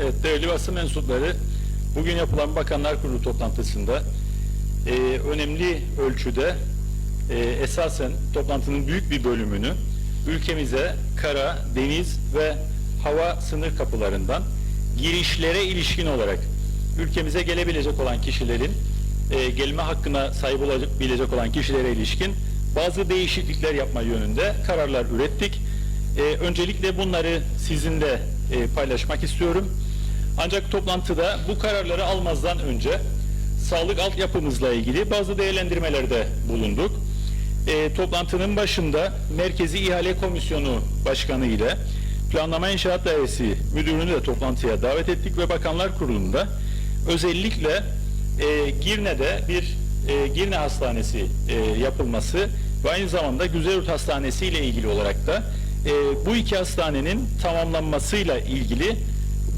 Evet, değerli basın mensupları, bugün yapılan Bakanlar Kurulu toplantısında e, önemli ölçüde e, esasen toplantının büyük bir bölümünü ülkemize kara, deniz ve hava sınır kapılarından girişlere ilişkin olarak ülkemize gelebilecek olan kişilerin e, gelme hakkına sahip olabilecek olan kişilere ilişkin bazı değişiklikler yapma yönünde kararlar ürettik. E, öncelikle bunları sizinle e, paylaşmak istiyorum. Ancak toplantıda bu kararları almazdan önce sağlık altyapımızla ilgili bazı değerlendirmelerde bulunduk. E, toplantının başında Merkezi İhale Komisyonu Başkanı ile Planlama İnşaat Dairesi Müdürünü de toplantıya davet ettik ve Bakanlar Kurulu'nda özellikle e, Girne'de bir e, Girne Hastanesi e, yapılması ve aynı zamanda Güzelyurt Hastanesi ile ilgili olarak da e, bu iki hastanenin tamamlanmasıyla ilgili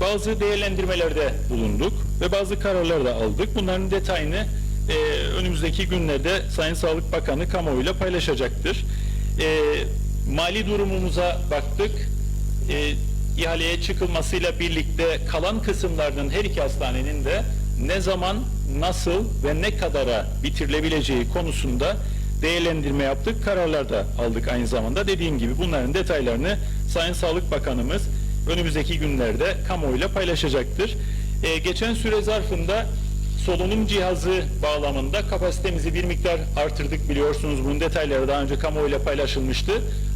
bazı değerlendirmelerde bulunduk ve bazı kararlar da aldık. Bunların detayını e, önümüzdeki günlerde Sayın Sağlık Bakanı kamuoyuyla paylaşacaktır. E, mali durumumuza baktık. E, ihaleye çıkılmasıyla birlikte kalan kısımlarının her iki hastanenin de ne zaman, nasıl ve ne kadara bitirilebileceği konusunda değerlendirme yaptık. Kararlar da aldık aynı zamanda. Dediğim gibi bunların detaylarını Sayın Sağlık Bakanımız önümüzdeki günlerde kamuoyuyla paylaşacaktır. Ee, geçen süre zarfında solunum cihazı bağlamında kapasitemizi bir miktar artırdık biliyorsunuz. Bunun detayları daha önce kamuoyuyla paylaşılmıştı.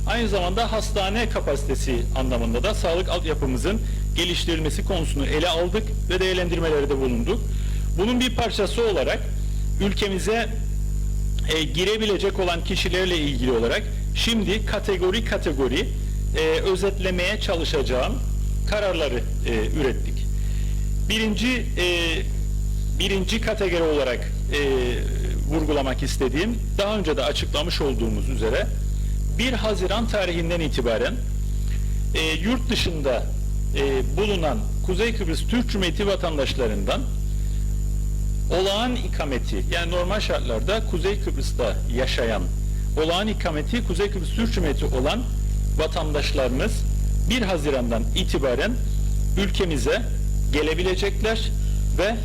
Aynı zamanda hastane kapasitesi anlamında da sağlık altyapımızın geliştirilmesi konusunu ele aldık ve değerlendirmelerde bulunduk. Bunun bir parçası olarak ülkemize e, girebilecek olan kişilerle ilgili olarak şimdi kategori kategori e, özetlemeye çalışacağım kararları e, ürettik. Birinci e, birinci kategori olarak e, vurgulamak istediğim daha önce de açıklamış olduğumuz üzere 1 Haziran tarihinden itibaren e, yurt dışında e, bulunan Kuzey Kıbrıs Türk Cumhuriyeti vatandaşlarından olağan ikameti yani normal şartlarda Kuzey Kıbrıs'ta yaşayan olağan ikameti Kuzey Kıbrıs Türk Cumhuriyeti olan vatandaşlarımız 1 Haziran'dan itibaren ülkemize gelebilecekler ve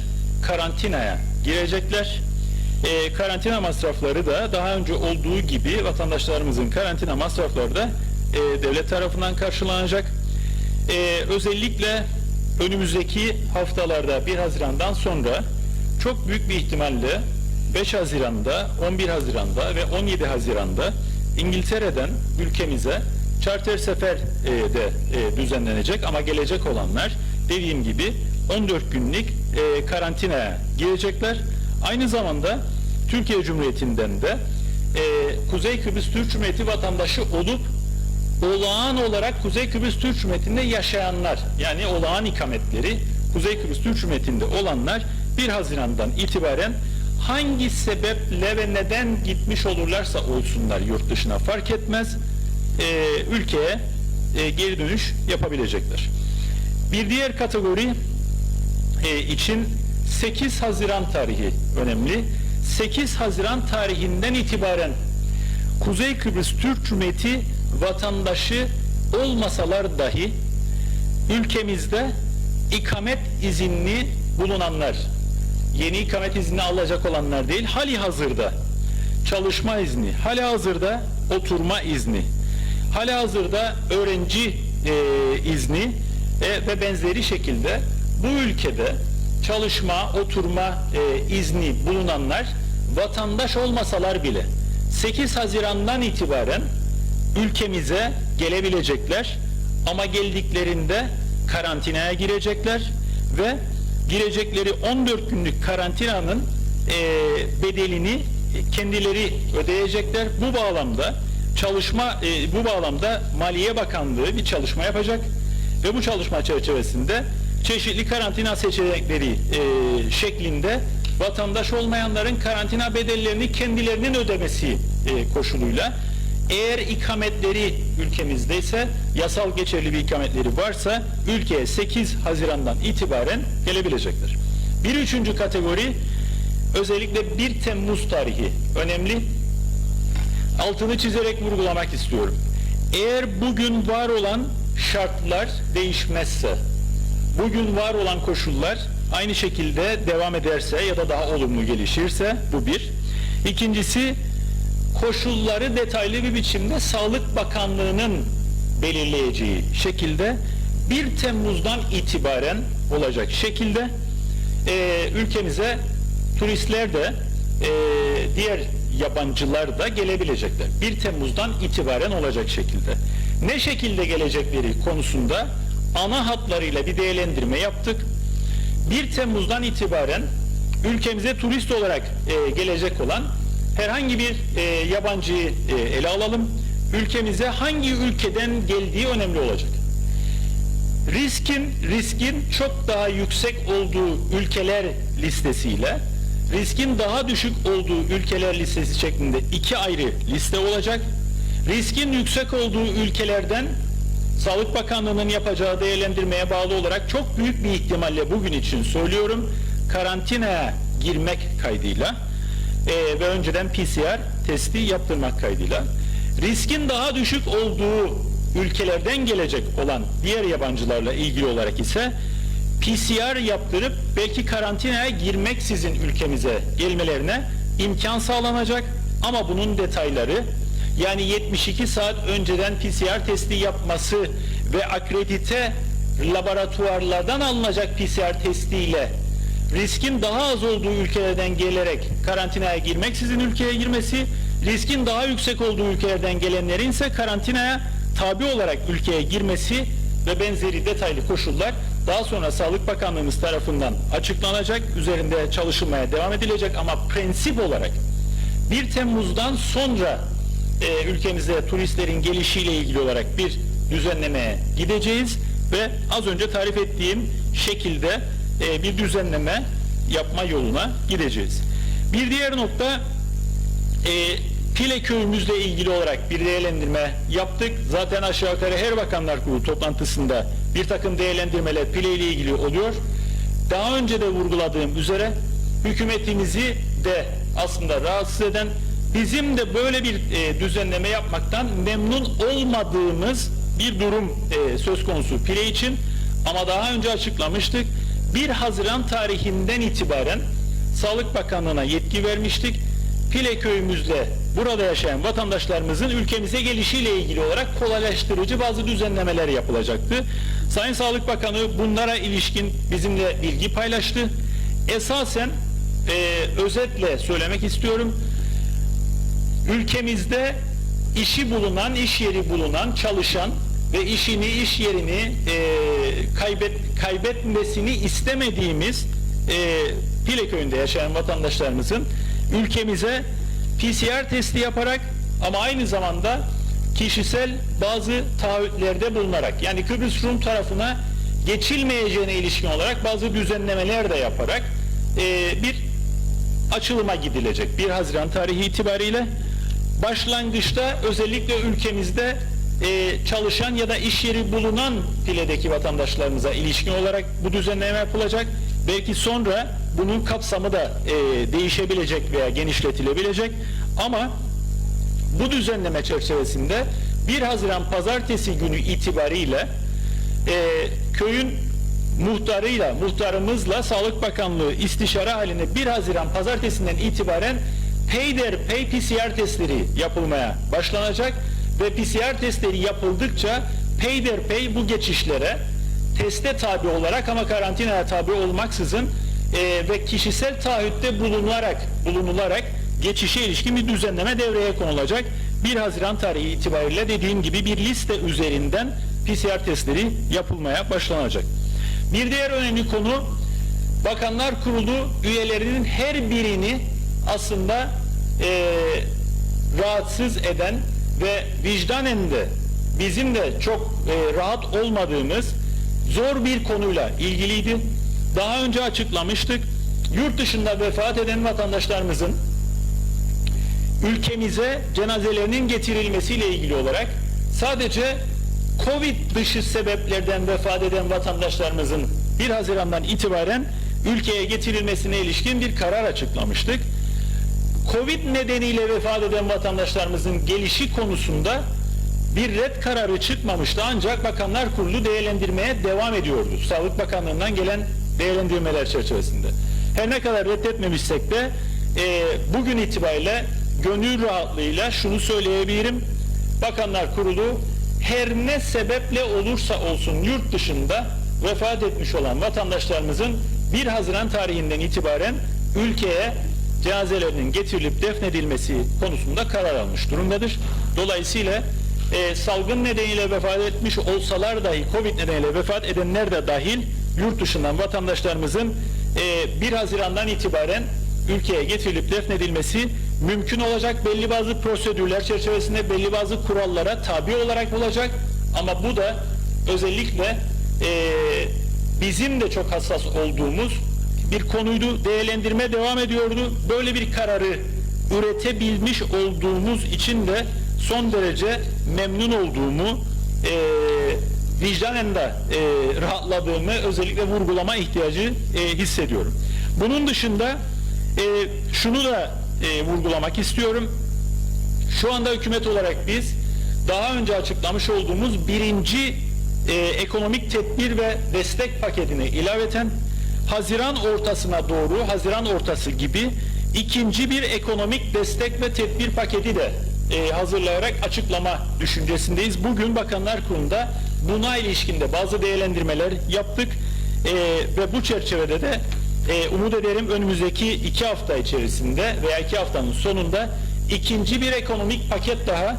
karantinaya girecekler. Ee, karantina masrafları da daha önce olduğu gibi vatandaşlarımızın karantina masrafları da e, devlet tarafından karşılanacak. Ee, özellikle önümüzdeki haftalarda 1 Haziran'dan sonra çok büyük bir ihtimalle 5 Haziran'da, 11 Haziran'da ve 17 Haziran'da İngiltere'den ülkemize charter sefer e, de e, düzenlenecek ama gelecek olanlar dediğim gibi 14 günlük e, karantinaya girecekler. Aynı zamanda Türkiye Cumhuriyeti'nden de e, Kuzey Kıbrıs Türk Cumhuriyeti vatandaşı olup olağan olarak Kuzey Kıbrıs Türk Cumhuriyeti'nde yaşayanlar yani olağan ikametleri Kuzey Kıbrıs Türk Cumhuriyeti'nde olanlar 1 Haziran'dan itibaren hangi sebeple ve neden gitmiş olurlarsa olsunlar yurt dışına fark etmez e, ülkeye e, geri dönüş yapabilecekler. Bir diğer kategori e, için 8 Haziran tarihi önemli. 8 Haziran tarihinden itibaren Kuzey Kıbrıs Türk Cumhuriyeti vatandaşı olmasalar dahi ülkemizde ikamet izinli bulunanlar, yeni ikamet izni alacak olanlar değil, hali hazırda çalışma izni, hali hazırda oturma izni, hali hazırda öğrenci e, izni e, ve benzeri şekilde bu ülkede çalışma, oturma e, izni bulunanlar vatandaş olmasalar bile 8 Haziran'dan itibaren ülkemize gelebilecekler ama geldiklerinde karantinaya girecekler ve girecekleri 14 günlük karantinanın e, bedelini kendileri ödeyecekler. Bu bağlamda çalışma e, bu bağlamda Maliye Bakanlığı bir çalışma yapacak ve bu çalışma çerçevesinde çeşitli karantina seçenekleri e, şeklinde vatandaş olmayanların karantina bedellerini kendilerinin ödemesi e, koşuluyla eğer ikametleri ülkemizdeyse yasal geçerli bir ikametleri varsa ülkeye 8 Haziran'dan itibaren gelebilecektir. Bir üçüncü kategori özellikle 1 Temmuz tarihi önemli. Altını çizerek vurgulamak istiyorum. Eğer bugün var olan şartlar değişmezse bugün var olan koşullar aynı şekilde devam ederse ya da daha olumlu gelişirse bu bir. İkincisi koşulları detaylı bir biçimde Sağlık Bakanlığı'nın belirleyeceği şekilde 1 Temmuz'dan itibaren olacak şekilde e, ülkemize turistler de e, diğer yabancılar da gelebilecekler. 1 Temmuz'dan itibaren olacak şekilde. Ne şekilde gelecekleri konusunda ana hatlarıyla bir değerlendirme yaptık. 1 Temmuz'dan itibaren ülkemize turist olarak e, gelecek olan herhangi bir e, yabancıyı e, ele alalım. Ülkemize hangi ülkeden geldiği önemli olacak. Riskin riskin çok daha yüksek olduğu ülkeler listesiyle riskin daha düşük olduğu ülkeler listesi şeklinde iki ayrı liste olacak. Riskin yüksek olduğu ülkelerden Sağlık Bakanlığı'nın yapacağı değerlendirmeye bağlı olarak çok büyük bir ihtimalle bugün için söylüyorum karantinaya girmek kaydıyla e, ve önceden PCR testi yaptırmak kaydıyla riskin daha düşük olduğu ülkelerden gelecek olan diğer yabancılarla ilgili olarak ise PCR yaptırıp belki karantinaya girmeksizin ülkemize gelmelerine imkan sağlanacak. Ama bunun detayları yani 72 saat önceden PCR testi yapması ve akredite laboratuvarlardan alınacak PCR testiyle riskin daha az olduğu ülkelerden gelerek karantinaya girmeksizin ülkeye girmesi, riskin daha yüksek olduğu ülkelerden gelenlerin ise karantinaya tabi olarak ülkeye girmesi ve benzeri detaylı koşullar daha sonra Sağlık Bakanlığımız tarafından açıklanacak, üzerinde çalışılmaya devam edilecek ama prensip olarak 1 Temmuz'dan sonra e, ülkemize turistlerin gelişiyle ilgili olarak bir düzenlemeye gideceğiz ve az önce tarif ettiğim şekilde e, bir düzenleme yapma yoluna gideceğiz. Bir diğer nokta e, Pile köyümüzle ilgili olarak bir değerlendirme yaptık. Zaten aşağı yukarı her bakanlar kurulu toplantısında bir takım değerlendirmeler Pile ile ilgili oluyor. Daha önce de vurguladığım üzere hükümetimizi de aslında rahatsız eden bizim de böyle bir e, düzenleme yapmaktan memnun olmadığımız bir durum e, söz konusu Pile için. Ama daha önce açıklamıştık. 1 Haziran tarihinden itibaren Sağlık Bakanlığı'na yetki vermiştik. Pile köyümüzde burada yaşayan vatandaşlarımızın ülkemize gelişiyle ilgili olarak kolaylaştırıcı bazı düzenlemeler yapılacaktı. Sayın Sağlık Bakanı bunlara ilişkin bizimle bilgi paylaştı. Esasen e, özetle söylemek istiyorum. Ülkemizde işi bulunan, iş yeri bulunan, çalışan ve işini, iş yerini e, kaybet, kaybetmesini istemediğimiz e, Pile köyünde yaşayan vatandaşlarımızın ülkemize PCR testi yaparak ama aynı zamanda kişisel bazı taahhütlerde bulunarak yani Kıbrıs Rum tarafına geçilmeyeceğine ilişkin olarak bazı düzenlemeler de yaparak e, bir açılıma gidilecek 1 Haziran tarihi itibariyle başlangıçta özellikle ülkemizde e, çalışan ya da iş yeri bulunan Pile'deki vatandaşlarımıza ilişkin olarak bu düzenleme yapılacak. Belki sonra bunun kapsamı da e, değişebilecek veya genişletilebilecek. Ama bu düzenleme çerçevesinde 1 Haziran pazartesi günü itibariyle e, köyün muhtarıyla, muhtarımızla Sağlık Bakanlığı istişare halinde 1 Haziran pazartesinden itibaren peyder pay PCR testleri yapılmaya başlanacak ve PCR testleri yapıldıkça peyder pay bu geçişlere teste tabi olarak ama karantinaya tabi olmaksızın e, ve kişisel taahhütte bulunularak bulunularak geçişe ilişkin bir düzenleme devreye konulacak. 1 Haziran tarihi itibariyle dediğim gibi bir liste üzerinden PCR testleri yapılmaya başlanacak. Bir diğer önemli konu Bakanlar Kurulu üyelerinin her birini aslında e, rahatsız eden ve vicdanen de bizim de çok e, rahat olmadığımız zor bir konuyla ilgiliydi. Daha önce açıklamıştık. Yurt dışında vefat eden vatandaşlarımızın ülkemize cenazelerinin getirilmesiyle ilgili olarak sadece Covid dışı sebeplerden vefat eden vatandaşlarımızın 1 Haziran'dan itibaren ülkeye getirilmesine ilişkin bir karar açıklamıştık. Covid nedeniyle vefat eden vatandaşlarımızın gelişi konusunda bir red kararı çıkmamıştı ancak Bakanlar Kurulu değerlendirmeye devam ediyordu. Sağlık Bakanlığı'ndan gelen değerlendirmeler çerçevesinde. Her ne kadar reddetmemişsek de e, bugün itibariyle gönül rahatlığıyla şunu söyleyebilirim. Bakanlar Kurulu her ne sebeple olursa olsun yurt dışında vefat etmiş olan vatandaşlarımızın 1 Haziran tarihinden itibaren ülkeye cenazelerinin getirilip defnedilmesi konusunda karar almış durumdadır. Dolayısıyla e, salgın nedeniyle vefat etmiş olsalar dahi Covid nedeniyle vefat edenler de dahil yurt dışından vatandaşlarımızın e, 1 Haziran'dan itibaren ülkeye getirilip defnedilmesi mümkün olacak. Belli bazı prosedürler çerçevesinde belli bazı kurallara tabi olarak olacak. Ama bu da özellikle e, bizim de çok hassas olduğumuz bir konuydu. Değerlendirme devam ediyordu. Böyle bir kararı üretebilmiş olduğumuz için de son derece memnun olduğumu e, vicdanen de e, rahatladığımı özellikle vurgulama ihtiyacı e, hissediyorum. Bunun dışında e, şunu da e, vurgulamak istiyorum. Şu anda hükümet olarak biz daha önce açıklamış olduğumuz birinci e, ekonomik tedbir ve destek paketine ilaveten Haziran ortasına doğru, Haziran ortası gibi ikinci bir ekonomik destek ve tedbir paketi de e, hazırlayarak açıklama düşüncesindeyiz. Bugün Bakanlar Kurulu'nda buna ilişkinde bazı değerlendirmeler yaptık E, ve bu çerçevede de e, umut ederim önümüzdeki iki hafta içerisinde veya iki haftanın sonunda ikinci bir ekonomik paket daha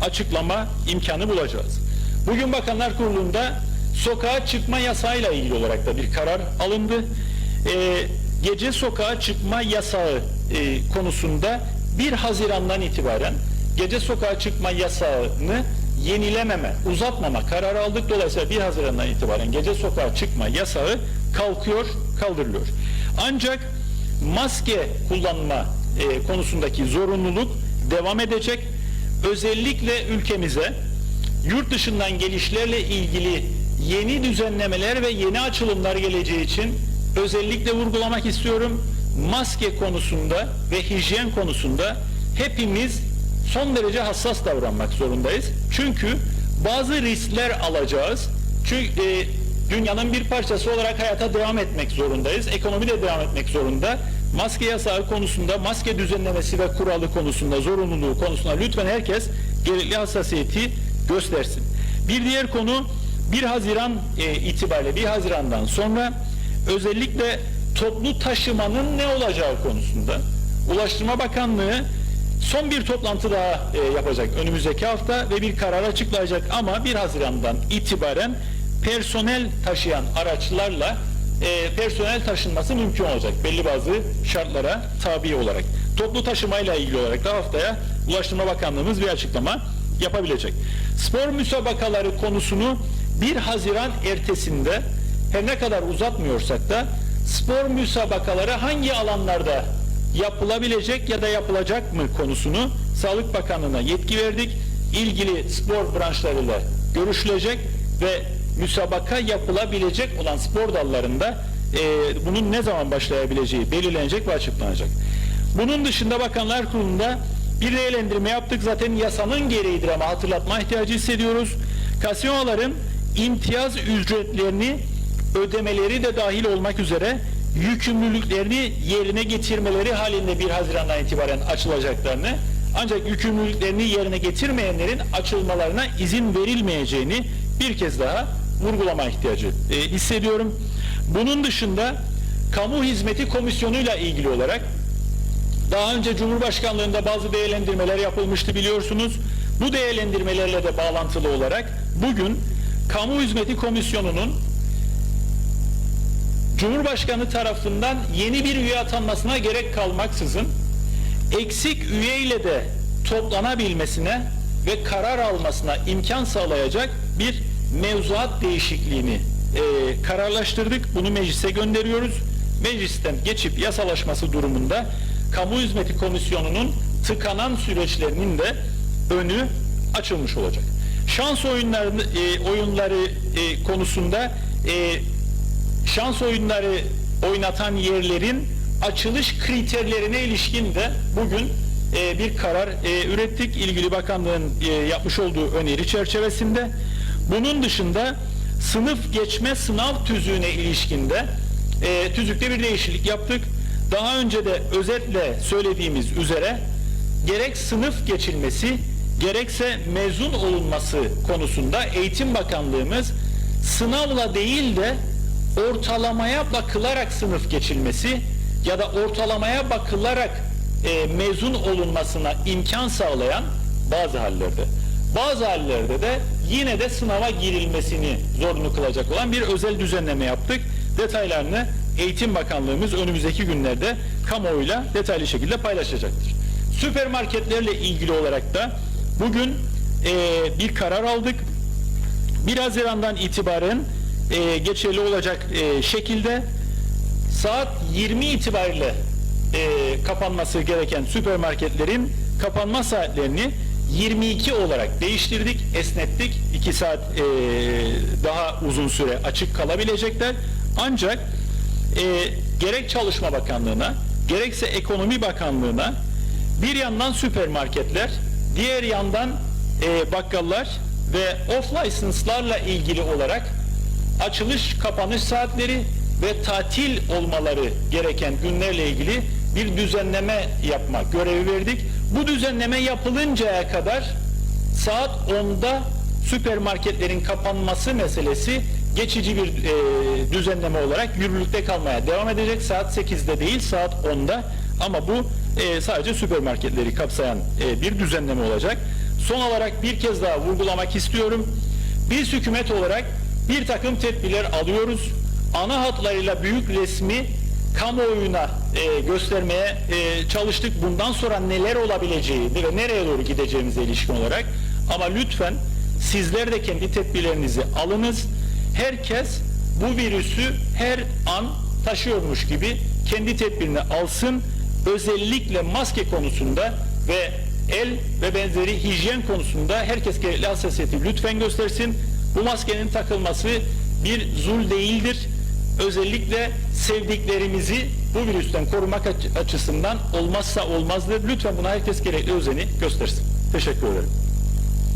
açıklama imkanı bulacağız. Bugün Bakanlar Kurulu'nda sokağa çıkma yasağıyla ilgili olarak da bir karar alındı. Gece sokağa çıkma yasağı e, konusunda 1 Haziran'dan itibaren gece sokağa çıkma yasağını yenilememe, uzatmama kararı aldık. Dolayısıyla 1 Haziran'dan itibaren gece sokağa çıkma yasağı kalkıyor, kaldırılıyor. Ancak maske kullanma e, konusundaki zorunluluk devam edecek. Özellikle ülkemize yurt dışından gelişlerle ilgili yeni düzenlemeler ve yeni açılımlar geleceği için özellikle vurgulamak istiyorum. Maske konusunda ve hijyen konusunda hepimiz son derece hassas davranmak zorundayız. Çünkü bazı riskler alacağız. Çünkü e, dünyanın bir parçası olarak hayata devam etmek zorundayız. Ekonomi de devam etmek zorunda. Maske yasağı konusunda, maske düzenlemesi ve kuralı konusunda, zorunluluğu konusunda lütfen herkes gerekli hassasiyeti göstersin. Bir diğer konu 1 Haziran e, itibariyle 1 Haziran'dan sonra özellikle toplu taşımanın ne olacağı konusunda Ulaştırma Bakanlığı son bir toplantı daha e, yapacak önümüzdeki hafta ve bir karar açıklayacak ama 1 Haziran'dan itibaren personel taşıyan araçlarla e, personel taşınması mümkün olacak belli bazı şartlara tabi olarak. Toplu taşımayla ilgili olarak da haftaya Ulaştırma Bakanlığımız bir açıklama yapabilecek. Spor müsabakaları konusunu 1 Haziran ertesinde her ne kadar uzatmıyorsak da spor müsabakaları hangi alanlarda yapılabilecek ya da yapılacak mı konusunu Sağlık Bakanlığı'na yetki verdik. İlgili spor branşlarıyla görüşülecek ve müsabaka yapılabilecek olan spor dallarında e, bunun ne zaman başlayabileceği belirlenecek ve açıklanacak. Bunun dışında Bakanlar Kurulu'nda bir değerlendirme yaptık. Zaten yasanın gereğidir ama hatırlatma ihtiyacı hissediyoruz. Kasinoların imtiyaz ücretlerini ödemeleri de dahil olmak üzere yükümlülüklerini yerine getirmeleri halinde 1 Haziran'dan itibaren açılacaklarını ancak yükümlülüklerini yerine getirmeyenlerin açılmalarına izin verilmeyeceğini bir kez daha vurgulama ihtiyacı e, hissediyorum. Bunun dışında kamu hizmeti komisyonuyla ilgili olarak daha önce Cumhurbaşkanlığında bazı değerlendirmeler yapılmıştı biliyorsunuz. Bu değerlendirmelerle de bağlantılı olarak bugün Kamu Hizmeti Komisyonu'nun Cumhurbaşkanı tarafından yeni bir üye atanmasına gerek kalmaksızın eksik üye ile de toplanabilmesine ve karar almasına imkan sağlayacak bir mevzuat değişikliğini e, kararlaştırdık. Bunu meclise gönderiyoruz. Meclisten geçip yasalaşması durumunda Kamu Hizmeti Komisyonu'nun tıkanan süreçlerinin de önü açılmış olacak. Şans oyunları, e, oyunları e, konusunda e, şans oyunları oynatan yerlerin açılış kriterlerine ilişkin de bugün e, bir karar e, ürettik. İlgili bakanlığın e, yapmış olduğu öneri çerçevesinde. Bunun dışında sınıf geçme sınav tüzüğüne ilişkinde e, tüzükte bir değişiklik yaptık. Daha önce de özetle söylediğimiz üzere gerek sınıf geçilmesi gerekse mezun olunması konusunda Eğitim Bakanlığımız sınavla değil de ortalamaya bakılarak sınıf geçilmesi ya da ortalamaya bakılarak e, mezun olunmasına imkan sağlayan bazı hallerde. Bazı hallerde de yine de sınava girilmesini zorunlu kılacak olan bir özel düzenleme yaptık. Detaylarını Eğitim Bakanlığımız önümüzdeki günlerde kamuoyuyla detaylı şekilde paylaşacaktır. Süpermarketlerle ilgili olarak da bugün e, bir karar aldık. 1 Haziran'dan itibaren e, geçerli olacak e, şekilde saat 20 itibariyle e, kapanması gereken süpermarketlerin kapanma saatlerini 22 olarak değiştirdik, esnettik. 2 saat e, daha uzun süre açık kalabilecekler. Ancak e, gerek Çalışma Bakanlığı'na, gerekse Ekonomi Bakanlığı'na bir yandan süpermarketler, diğer yandan e, bakkallar ve off license'larla ilgili olarak açılış kapanış saatleri ve tatil olmaları gereken günlerle ilgili bir düzenleme yapma görevi verdik. Bu düzenleme yapılıncaya kadar saat 10'da süpermarketlerin kapanması meselesi geçici bir e, düzenleme olarak yürürlükte kalmaya devam edecek. Saat 8'de değil saat 10'da ama bu e, sadece süpermarketleri kapsayan e, bir düzenleme olacak. Son olarak bir kez daha vurgulamak istiyorum. Biz hükümet olarak bir takım tedbirler alıyoruz. Ana hatlarıyla büyük resmi kamuoyuna e, göstermeye e, çalıştık. Bundan sonra neler olabileceği ve nereye doğru gideceğimize ilişkin olarak. Ama lütfen sizler de kendi tedbirlerinizi alınız. Herkes bu virüsü her an taşıyormuş gibi kendi tedbirini alsın. Özellikle maske konusunda ve el ve benzeri hijyen konusunda herkes gerekli hassasiyeti lütfen göstersin. Bu maskenin takılması bir zul değildir. Özellikle sevdiklerimizi bu virüsten korumak açı- açısından olmazsa olmazdır. Lütfen buna herkes gerekli özeni göstersin. Teşekkür ederim.